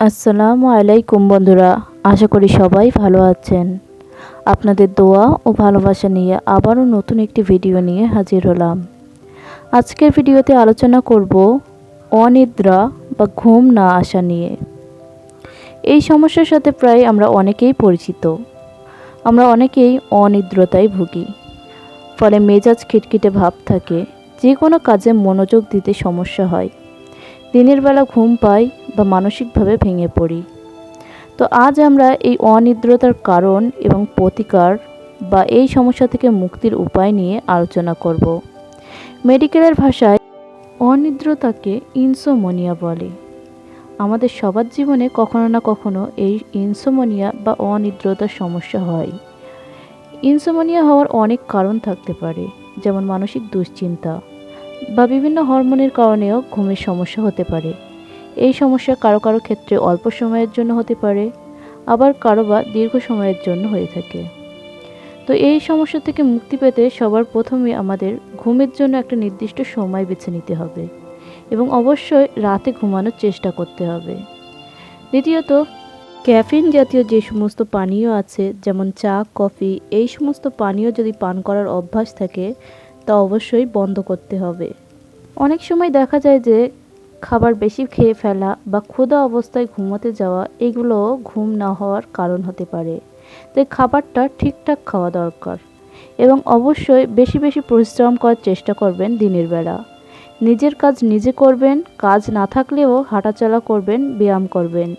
আসসালামু আলাইকুম বন্ধুরা, আশা করি সবাই ভালো আছেন। আপনাদের দোয়া ও ভালোবাসা নিয়ে আবারও নতুন একটি ভিডিও নিয়ে হাজির হলাম। আজকের ভিডিওতে আলোচনা করব অনিদ্রা বা ঘুম না আসা নিয়ে। এই সমস্যার সাথে প্রায় আমরা অনেকেই পরিচিত। আমরা অনেকেই অনিদ্রতায় ভুগি। ফলে মেজাজ খিটখিটে ভাব থাকে। যে কোনো কাজে মনোযোগ দিতে সমস্যা হয়। দিনের বেলা ঘুম পাই বা মানসিকভাবে ভেঙে পড়ি। তো আজ আমরা এই অনিদ্রতার কারণ এবং প্রতিকার বা এই সমস্যা থেকে মুক্তির উপায় নিয়ে আলোচনা করব। মেডিকেলের ভাষায় অনিদ্রতাকে ইনসোমোনিয়া বলে। আমাদের সবার জীবনে কখনো না কখনো এই ইনসোমোনিয়া বা অনিদ্রতার সমস্যা হয়। ইনসোমোনিয়া হওয়ার অনেক কারণ থাকতে পারে, যেমন মানসিক দুশ্চিন্তা বা বিভিন্ন হরমোনের কারণেও ঘুমের সমস্যা হতে পারে। এই সমস্যা কারও কারও ক্ষেত্রে অল্প সময়ের জন্য হতে পারে, আবার কারও বা দীর্ঘ সময়ের জন্য হয়ে থাকে। তো এই সমস্যা থেকে মুক্তি পেতে সবার প্রথমে আমাদের ঘুমের জন্য একটা নির্দিষ্ট সময় বেছে নিতে হবে এবং অবশ্যই রাতে ঘুমানোর চেষ্টা করতে হবে। দ্বিতীয়ত, ক্যাফিন জাতীয় যে সমস্ত পানীয় আছে, যেমন চা, কফি, এই সমস্ত পানীয় যদি পান করার অভ্যাস থাকে তা অবশ্যই বন্ধ করতে হবে। অনেক সময় দেখা যায় যে, খাবার বেশি খেয়ে ফেলা বা ক্ষুধা অবস্থায় ঘুমোতে যাওয়া, এগুলো ঘুম না হওয়ার কারণ হতে পারে। তাই খাবারটা ঠিকঠাক খাওয়া দরকার এবং অবশ্যই বেশি বেশি পরিশ্রম করার চেষ্টা করবেন দিনের বেলা। নিজের কাজ নিজে করবেন, কাজ না থাকলেও হাঁটাচলা করবেন, ব্যায়াম করবেন,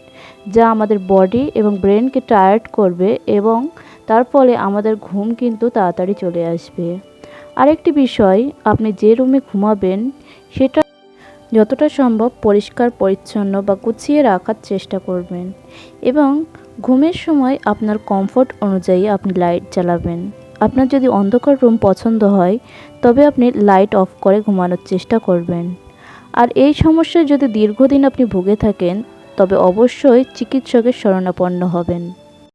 যা আমাদের বডি এবং ব্রেনকে টায়ার্ড করবে এবং তার ফলে আমাদের ঘুম কিন্তু তাড়াতাড়ি চলে আসবে। আরেকটি বিষয়, আপনি যে রুমে ঘুমাবেন, সেটা যতটা সম্ভব পরিষ্কার, পরিচ্ছন্ন বা গুছিয়ে রাখার চেষ্টা করবেন এবং ঘুমের সময় আপনার কমফোর্ট অনুযায়ী আপনি লাইট জ্বালাবেন। আপনার যদি অন্ধকার রুম পছন্দ হয়, তবে আপনি লাইট অফ করে ঘুমানোর চেষ্টা করবেন। আর এই সমস্যায় যদি দীর্ঘদিন আপনি ভুগে থাকেন, তবে অবশ্যই চিকিৎসকের শরণাপন্ন হবেন।